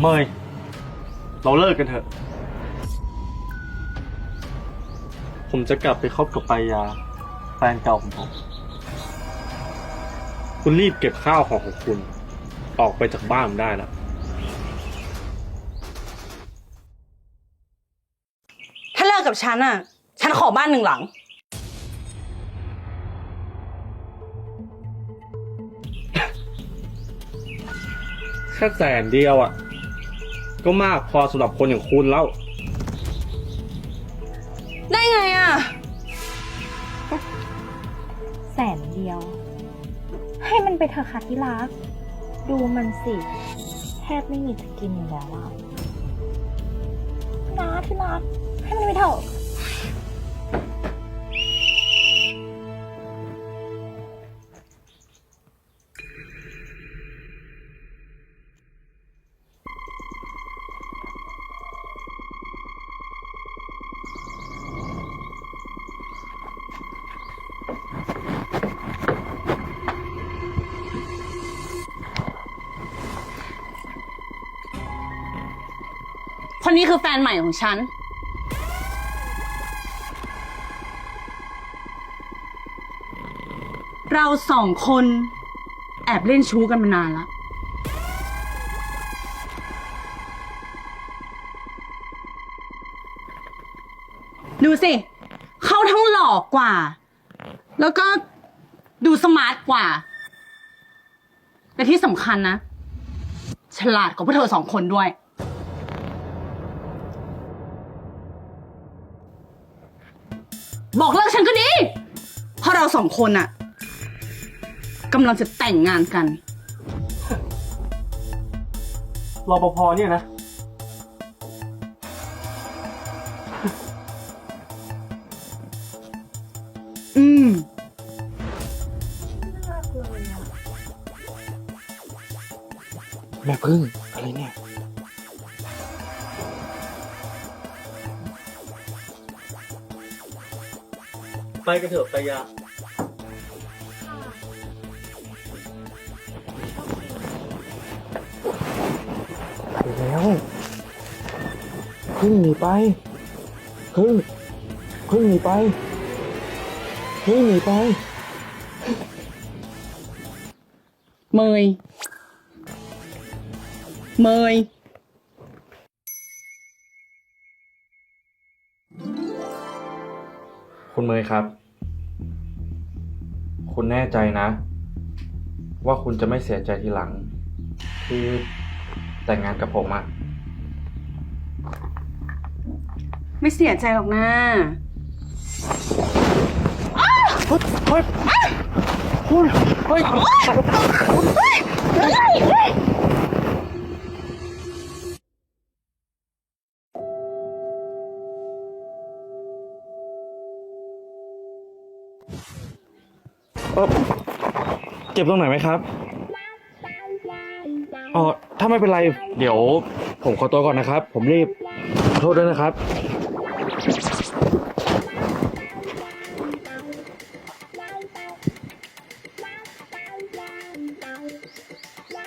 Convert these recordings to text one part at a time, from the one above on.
เมยเราเลิกกันเถอะ ผมจะกลับไปคบกับปายา แฟนเก่าของผม คุณรีบเก็บข้าวของของคุณ ออกไปจากบ้านผมได้แล้ว ถ้าเลิกกับฉันอะ ฉันขอบ้านหนึ่งหลัง แค่แสนเดียวอะ ก็มากพอสำหรับคนอย่างคุณแล้ว ได้ไงอะ แสนเดียว ให้มันไปเถอะค่ะที่รัก ดูมันสิ แทบไม่มีจะกินอยู่แล้วอะนะที่รัก ให้มันไปเถอะ นนี้คือแฟนใหม่ของฉัน เราสองคนแอบเล่นชู้กันมานานแล้วดูสิ เขาทั้งหลอกกว่า แล้วก็ดูสมาร์ทกว่าแต่ที่สำคัญนะ ฉลาดกว่าพวกเธอสองคนด้วย บอกเลิกฉันก็ดี เพราะเราสองคนอะกำลังจะแต่งงานกัน รปภเนี่ยนะ อืม แม่พึ่ง ไรเนี่ยไปกันเถอะปายาไปแล้วพึ่งหนีไปพึ่งพึ่งหนีไปพึ่งหนีไปเม คุณเมยครับ คุณแน่ใจนะ ว่าคุณจะไม่เสียใจทีหลัง ที่แต่งงานกับผมอะไม่เสียใจหรอกนะเฮ้ยคุณเฮ้ยเออเจ็บตรงไหนไหมครับอ๋อถ้าไม่เป็นไร เดี๋ยวผมขอตัวก่อนนะครับ ผมรีบขอโทษด้วยนะครับ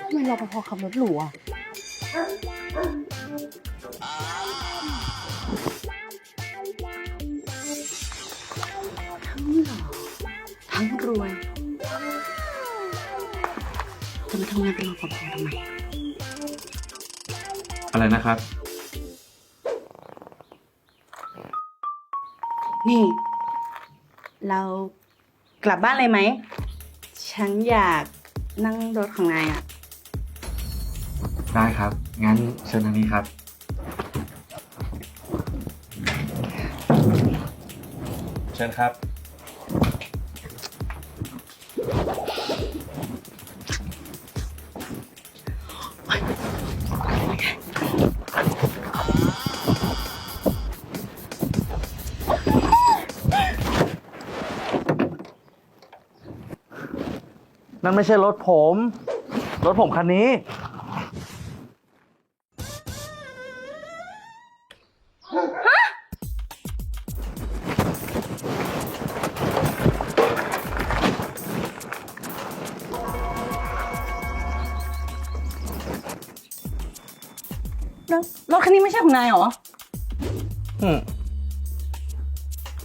ทำไมรปภขับรถหรูอะำงานเป็นรปภทำไม อะไรนะครับ นี่ เรากลับบ้านเลยไหม ฉันอยากนั่งรถของนายอะได้ครับ งั้นเชิญทางนี้ครับ เชิญครับ นั่นไม่ใช่รถผม รถผมคันนี้ แล้วรถคันนี้ไม่ใช่ของนายเหรอ อืม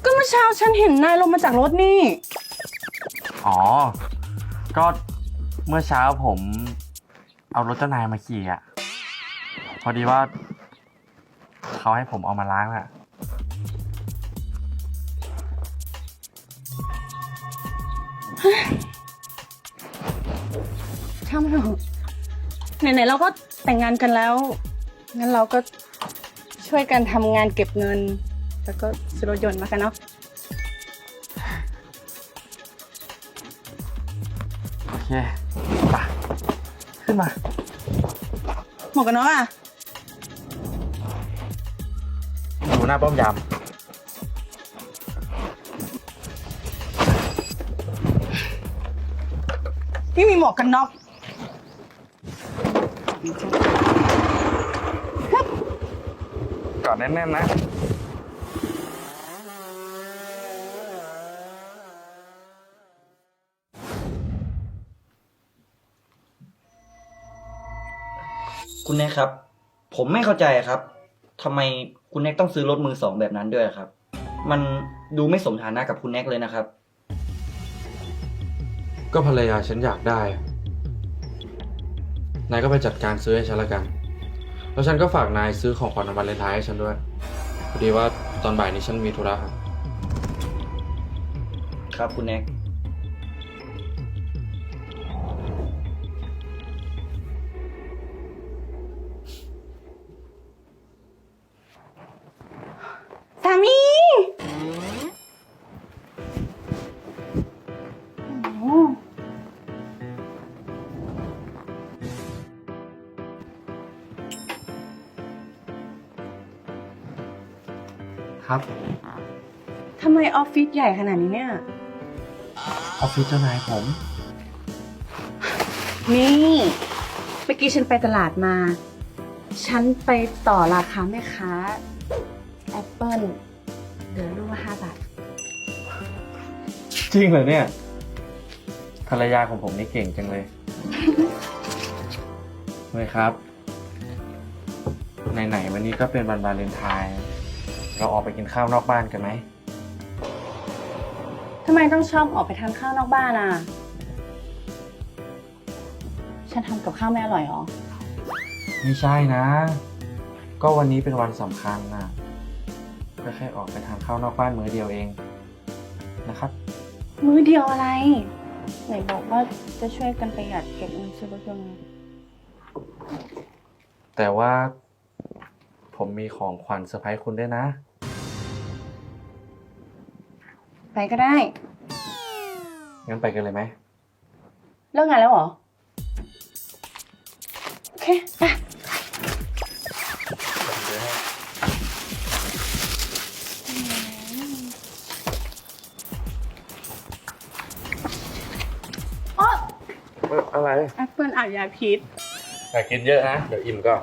ก็เมื่อเช้าฉันเห็นนายลงมาจากรถนี่ อ๋อ ก็เมื่อเช้าผมเอารถเจ้านายมาขี่อะ พอดีว่า เขาให้ผมเอามาล้างอะ ช่างมันเถอะไหนๆเราก็แต่งงานกันแล้ว งั้นเราก็ช่วยกันทำงานเก็บเงิน แล้วก็ซื้อรถยนต์มากันเนาะ เคไปขึ้นมา หมวกกันน็อกอะอยู่หน้าป้อมยามนี่มีหมวกกันน็อกกอดแน่นๆนะ คุณแน็กครับ ผมไม่เข้าใจครับทำไมคุณแน็กต้องซื้อรถมือสองแบบนั้นด้วยครับ มันดูไม่สมฐานะกับคุณแน็กเลยนะครับ ก็ภรรยาฉันอยากได้ นายก็ไปจัดการซื้อให้ฉันละกัน แล้วฉันก็ฝากนายซื้อของขวัญวันวาเลนไทน์ให้ฉันด้วย พอดีว่าตอนบ่ายนี้ฉันมีธุระครับ ครับคุณแน็ก ครับทำไมออฟฟิศใหญ่ขนาดนี้เนี่ย ออฟฟิศเจ้านายผม นี่เมื่อกี้ฉันไปตลาดมา ฉันไปต่อราคาแม่ค้าแอปเปิลเหลือลูกละห้าบาท จริงเหรอเนี่ย ภรรยาของผมนี่เก่งจังเลย เลยครับ ไหนๆวันนี้ก็เป็นวันวาเลนไทน์ เราออกไปกินข้าวนอกบ้านกันไหม ทำไมต้องชอบออกไปทานข้าวนอกบ้านอะ ฉันทำกับข้าวไม่อร่อยหรอ ไม่ใช่นะ ก็วันนี้เป็นวันสำคัญนะก็แค่ออกไปทานข้าวนอกบ้านมื้อเดียวเองนะครับ มื้อเดียวอะไร ไหนบอกว่าจะช่วยกันประหยัดเก็บเงินซื้อรถยนต์ไงแต่ว่าผมมีของขวัญเซอร์ไพรส์คุณด้วยนะ ไปก็ได้ งั้นไปกันเลยไหม เลิกงานแล้วเหรอ โอเคไปอ๋ออะไรแอปเปิลอาบยาพิษ อย่ากินเยอะนะ เดี๋ยวอิ่มก็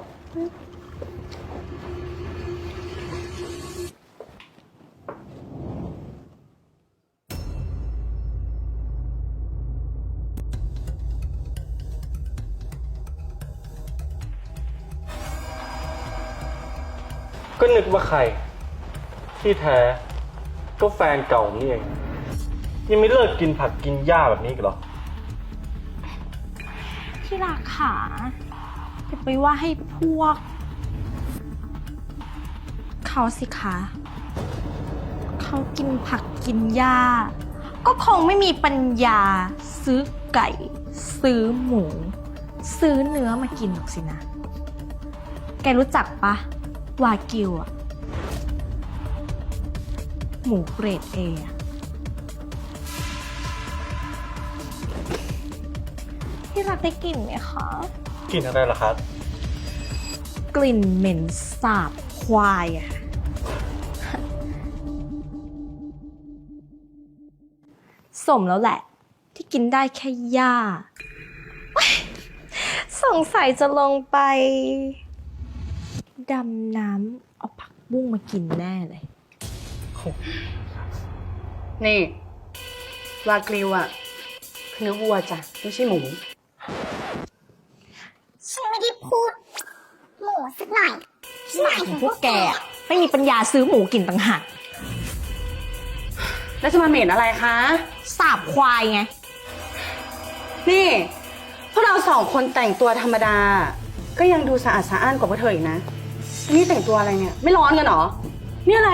นึกว่าใคร ที่แท้ก็แฟนเก่านี่เอง ยังไม่เลิกกินผักกินหญ้าแบบนี้อีกันหรอ ที่รักขาจะไปว่าให้พวก เขาสิคะเขากินผักกินหญ้า ก็คงไม่มีปัญญา ซื้อไก่ ซื้อหมู ซื้อเนื้อมากินหรอกสินะ แกรู้จักปะ วากิวอะหมูเกรดเอะที่รักได้กลิ่นไหมคะ กินอะไรล่ะครับ กลิ่นเหม็นสาบควายอะ สมแล้วแหละ ที่กินได้แค่หญ้า สงสัยจะลงไป ดำน้ำเอาผักบุ้งมากินแน่เลย นี่ วากริวอะคือเนื้อวัวจ้ะไม่ใช่หมู ฉันไม่ได้พูดหมูสักหน่อยหมายถึงพวกแกอะไม่มีปัญญาซื้อหมูกินต่างหากแล้วจะมาเหม็นอะไรคะ สาบควายไง นี่ พวกเราสองคนแต่งตัวธรรมดา ก็ยังดูสะอาดสะอ้านกว่าพวกเธออีกนะ นี่แต่งตัวอะไรเนี่ย ไม่ร้อนกันเหรอ นี่อะไร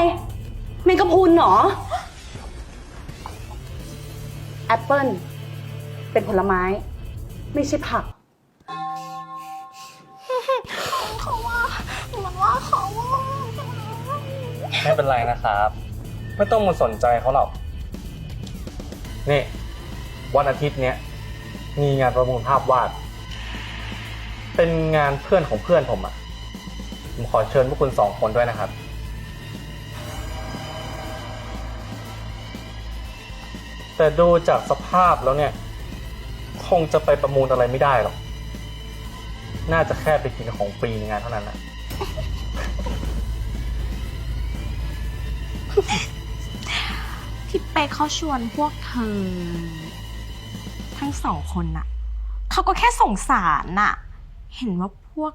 เมงกะพรุนเหรอ แอปเปิลเป็นผลไม้ ไม่ใช่ผัก เขาว่ามันว่าเขาว่าไม่เป็นไรนะครับ ไม่ต้องมาสนใจเขาหรอก นี่ วันอาทิตย์เนี้ยมีงานประมูลภาพวาด เป็นงานเพื่อนของเพื่อนผมอะ่ะ ผมขอเชิญพวกคุณสองคนด้วยนะครับ แต่ดูจากสภาพแล้วเนี่ย คงจะไปประมูลอะไรไม่ได้หรอก น่าจะแค่ไปกินของฟรีในงานเท่านั้นนะพี่เป๊กเขาชวนพวกเธอ ทั้งสองคนน่ะ เขาก็แค่สงสารน่ะ เห็นว่าพวก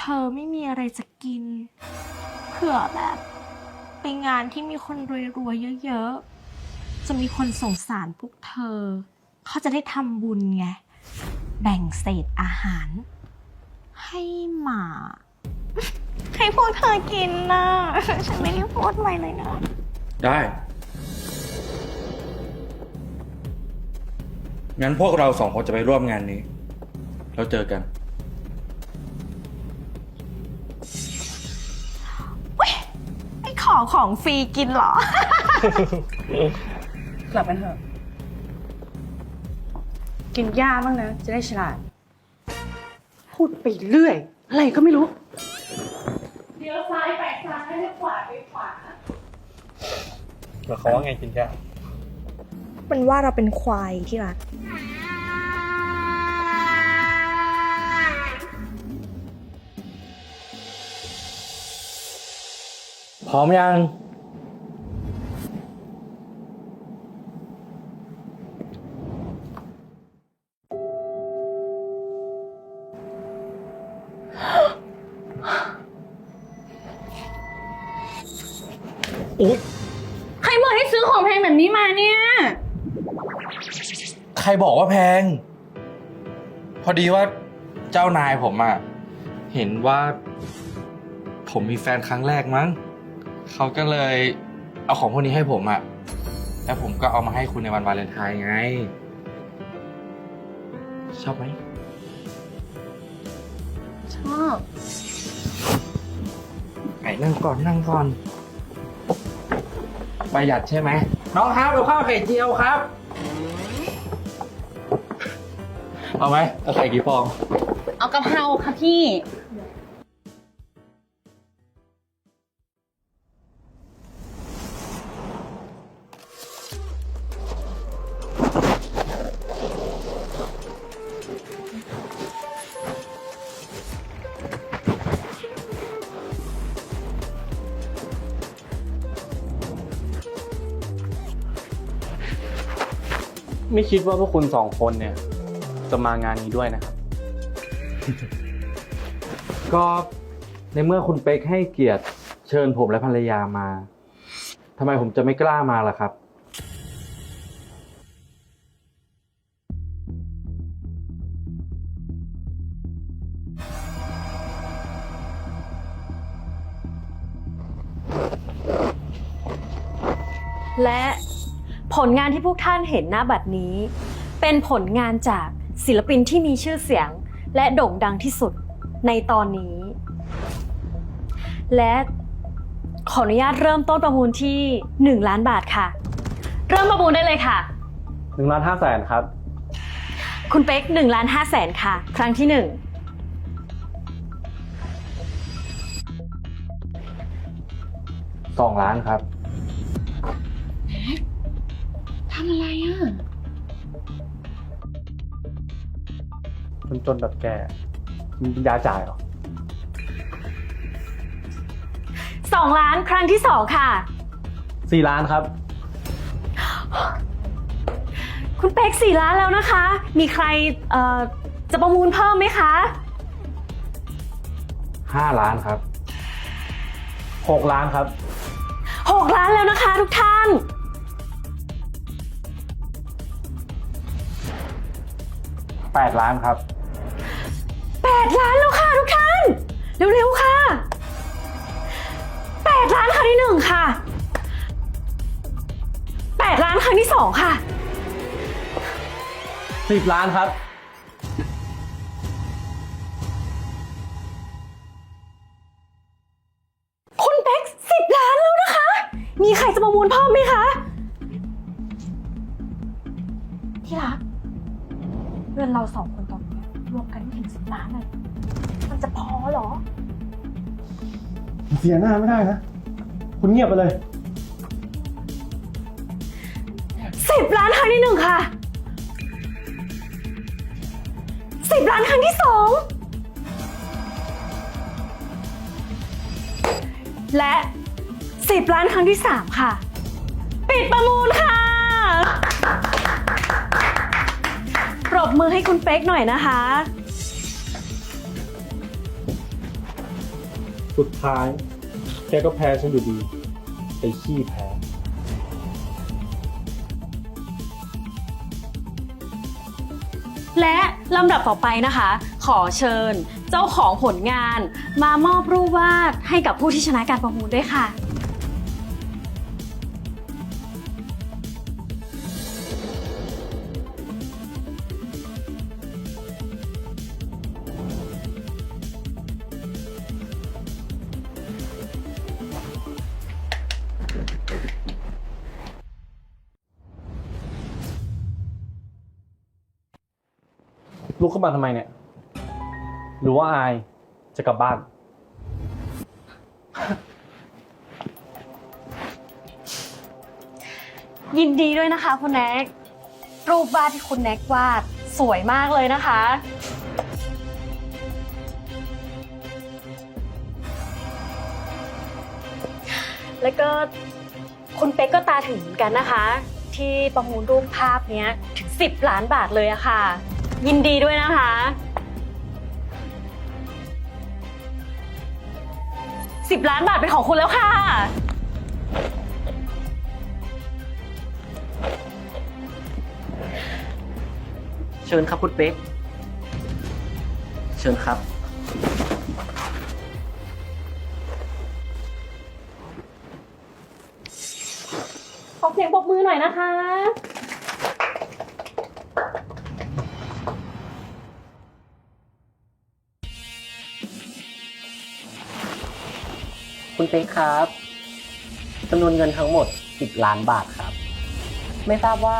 เธอไม่มีอะไรจะกิน เผื่อแบบไปงานที่มีคนรวยๆเยอะๆ จะมีคนสงสารพวกเธอ เขาจะได้ทำบุญไง แบ่งเศษอาหาร ให้หมา ให้พวกเธอกินนะ ฉันไม่ได้พูดอะไรเลยนะ ได้ งั้นพวกเราสองคนจะไปร่วมงานนี้ แล้วเจอกัน ขอของฟรีกินเหรอ กลับกันเถอะ กินหญ้าบ้างนะ จะได้ฉลาด พูดไปเรื่อย อะไรก็ไม่รู้ เดี๋ยวซ้ายไปซ้ายแล้วขวาไปขวาหมายความว่าไงกินแค่มันว่าเราเป็นควายที่รัก พร้อมยัง อุ๊ยใครบอกให้ซื้อของแพงแบบนี้มาเนี่ย ใครบอกว่าแพง พอดีว่าเจ้านายผมอะเห็นว่า ผมมีแฟนครั้งแรกมั้ง เขาก็เลยเอาของพวกนี้ให้ผมอะแล้วผมก็เอามาให้คุณในวันวาเลนไทน์ไง ชอบไหม ชอบไอ้นั่งก่อนนั่งก่อน ประหยัดใช่ไหม น้องครับเอาข้าวไข่เจียวครับ เอาไหมเอาไข่กี่ฟอง เอากะเพราค่ะพี่ คิดว่าพวกคุณสองคนเนี่ย จะมางานนี้ด้วยนะครับ ก็ในเมื่อคุณเป๊กให้เกียรติเชิญผมและภรรยามาทำไมผมจะไม่กล้ามาล่ะครับ ลงานที่พวกท่านเห็นหน้าบัดนี้ เป็นผลงานจากศิลปินที่มีชื่อเสียง และโด่งดังที่สุดในตอนนี้ และขออนุญาตเริ่มต้นประมูลที่ 1 ล้านบาทค่ะ เริ่มประมูลได้เลยค่ะ หนึ่งล้านห้าแสนครับ คุณเป๊ก1ล้าน5แสนค่ะ ครั้งที่สองล้านครับำอะไรอะคนจนแบบแกมีปัญญาจ่ายเหรอ1 2ล้านครั้งที่2ค่ะ สี่ล้านครับ คุณเป๊ก4ล้านแล้วนะคะ มีใครเอ่อจะประมูลเพิ่มไหมคะ ห้าล้านครับ หกล้านครับ หกล้านแล้วนะคะทุกท่าน แปดล้านครับแปดล้านแล้วค่ะทุกท่าน เร็วๆค่ะแปดล้านครั้งที่หนึ่งค่ะแปดล้านครั้งที่สองค่ะสิบล้านครับ คุณเป๊กสิบล้านแล้วนะคะ มีใครจะประมูลเพิ่มไหมคะ งินเราสองคนตอนนี้รวมกันไม่ถึงสิบล้านเลยมันจะพอเหรอ เสียหน้าไม่ได้นะ คุณเงียบไปเลย สิบล้านครั้งที่หนึ่งค่ะสิบล้านครั้งที่สองและสิบล้านครั้งที่สามค่ะ ปิดประมูลค่ะป รบมือให้คุณเป๊กหน่อยนะคะ สุดท้าย แกก็แพ้ฉันอยู่ดี ไปขี้แพ้ และลำดับต่อไปนะคะ ขอเชิญเจ้าของผลงาน มามอบรูปวาดให้กับผู้ที่ชนะการประมูลด้วยค่ะ มาทำไมเนี่ย หรือว่าอายจะกลับบ้าน ยินดีด้วยนะคะคุณแน็ก รูปวาดที่คุณแน็กวาดสวยมากเลยนะคะ แล้วก็คุณเป๊กก็ตาถึงเหมือนกันนะคะ ที่ประมูลรูปภาพเนี้ยถึง 10 ล้านบาทเลยอะค่ะ ยินดีด้วยนะคะ10ล้านบาทเป็นของคุณแล้วค่ะ เชิญครับคุณเป๊ก เชิญครับ ขอเสียงปรบมือหน่อยนะคะ เป๊กครับจำนวนเงินทั้งหมด 10 ล้านบาทครับ ไม่ทราบว่า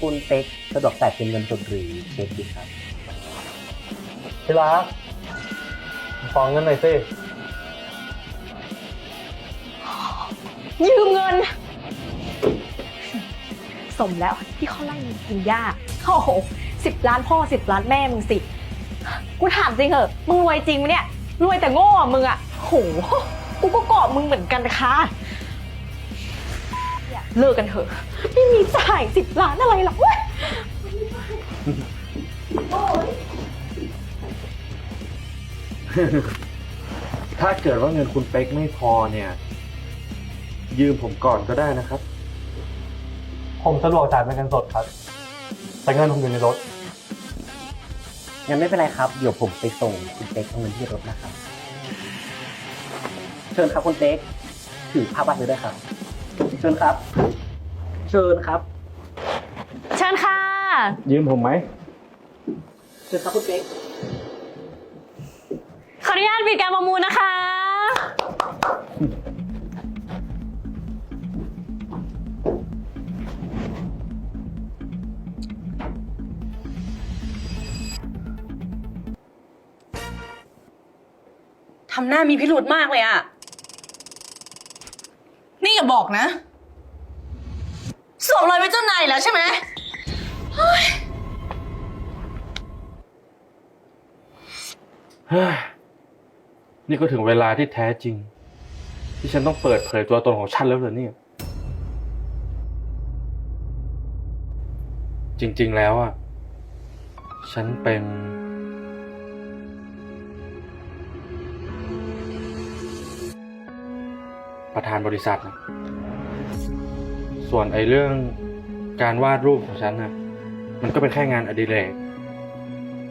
คุณเป๊กสะดวกจ่ายเป็นเงินสดหรือเช็คดีครับที่รักขอเงินหน่อยสิยืมเงิน สมแล้วที่เขาไล่มึงกินหญ้าโอ้โหสิบล้านพ่อสิบล้านแม่มึงสิ กูถามจริงเหอะ มึงรวยจริงไหมเนี่ย รวยแต่โง่อะมึงอะโห กูก็เกาะมึงเหมือนกันค่ะอย่าเลิกกันเถอะ ไม่มีจ่ายสิบล้านอะไรหรอกเว้ยถ้าเกิดว่าเงินคุณเป๊กไม่พอเนี่ย ยืมผมก่อนก็ได้นะครับ ผมสะดวกจ่ายเป็นเงินสดครับ แต่เงินผมอยู่ในรถ งั้นไม่เป็นไรครับ เดี๋ยวผมไปส่งคุณเป๊กเอาเงินที่รถนะครับเชิญครับคุณเป๊กถือภาพวาดไปด้วยครับ เชิญครับ เชิญครับเชิญค่ะ ยืมผมไหม เชิญครับคุณเป๊กขออนุญาตปิดการประมูลนะคะ ทำหน้ามีพิรุธมากเลยอะนี่ อย่าบอกนะสวมรอยเป็นเจ้านายแล้วใช่ไหมเฮ้ยนี่ก็ถึงเวลาที่แท้จริง ที่ฉันต้องเปิดเผยตัวตนของฉันแล้วเหรอเนี่ย จริง ๆ แล้วอะ ฉันเป็น ประธานบริษัทนะส่วนไอ้เรื่องการวาดรูปของฉันนะมันก็เป็นแค่งานอดิเรก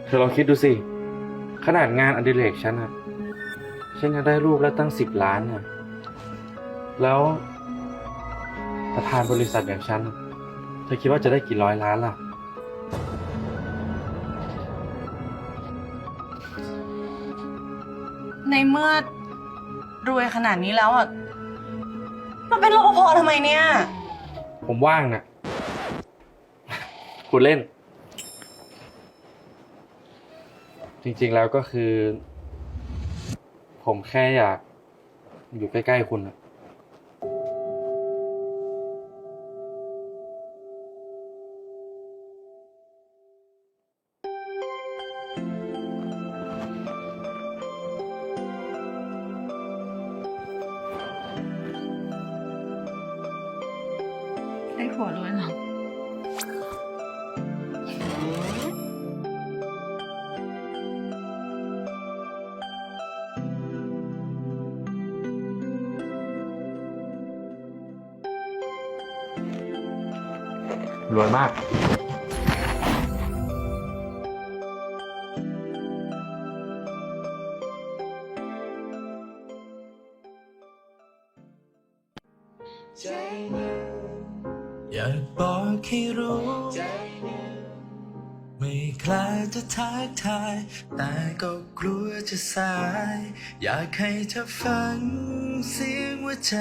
เธอลองคิดดูสิ ขนาดงานอดิเรกฉันนะฉันยังได้รูปแล้วตั้งสิบล้านนะแล้วประธานบริษัทอย่างฉัน เธอคิดว่าจะได้กี่ร้อยล้านล่ะ ในเมื่อรวยขนาดนี้แล้วอะ มาเป็นรปภทำไมเนี่ย ผมว่างนะคุณเล่น จริงๆแล้วก็คือ ผมแค่อยาก อยู่ใกล้ๆคุณนะ รวยมากอยากบอกให้รู้ไม่กล้าจะทักทาย แต่ก็กลัวจะสาย อยากให้เธอฟังเสียงหัวใจ